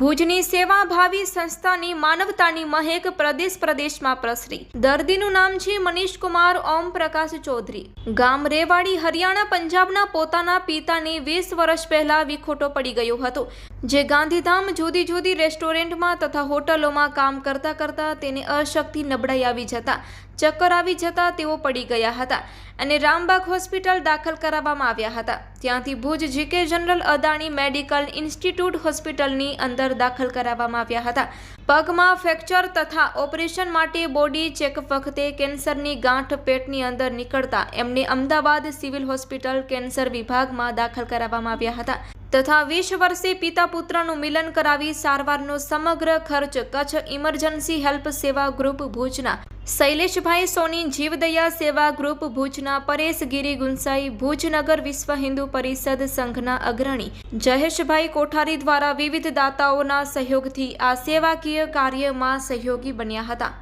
ભુજની સેવાભાવી સંસ્થાની માનવતાની મહેક પ્રદેશ પ્રદેશમાં પ્રસરી. દર્દીનું નામ છે મનીષ કુમાર ઓમ પ્રકાશ ચૌધરી. ગામ રેવાડી, હરિયાણા, પંજાબના પોતાના પિતાને વીસ વર્ષ પહેલા વિખોટો પડી ગયો હતો. જે ગાંધીધામ જુદી જુદી રેસ્ટોરન્ટમાં તથા હોટલોમાં કામ કરતા કરતા તેને અશક્તિ નબળાઈ આવી જતા, ચક્કર આવી જતા તેઓ પડી ગયા હતા અને રામબાગ હોસ્પિટલ દાખલ કરાવવામાં આવ્યા હતા. ત્યાંથી Bhuj GK general Adani medical institute હોસ્પિટલની અંદર દાખલ કરાવવામાં આવ્યા હતા. પગમાં ફ્રેક્ચર તથા ઓપરેશન માટે બોડી ચેકઅપ વખતે કેન્સરની ગાંઠ પેટની અંદર નીકળતા એમને અમદાવાદ સિવિલ હોસ્પિટલ કેન્સર વિભાગમાં દાખલ કરાવવામાં આવ્યા હતા. તથા વીસ વર્ષે પિતા પુત્રનું મિલન કરાવી સારવારનો સમગ્ર ખર્ચ કચ્છ ઇમરજન્સી હેલ્પ સેવા ગ્રુપ ભુજના શૈલેષભાઈ સોની જીવદયા સેવા ગ્રુપ ભુજના પરેશ ગિરી ગુંસાઈ ભુજનગર વિશ્વ હિન્દુ પરિષદ સંઘના અગ્રણી જયેશભાઈ કોઠારી દ્વારા વિવિધ દાતાઓના સહયોગથી આ સેવાકીય કાર્યમાં સહયોગી બન્યા હતા.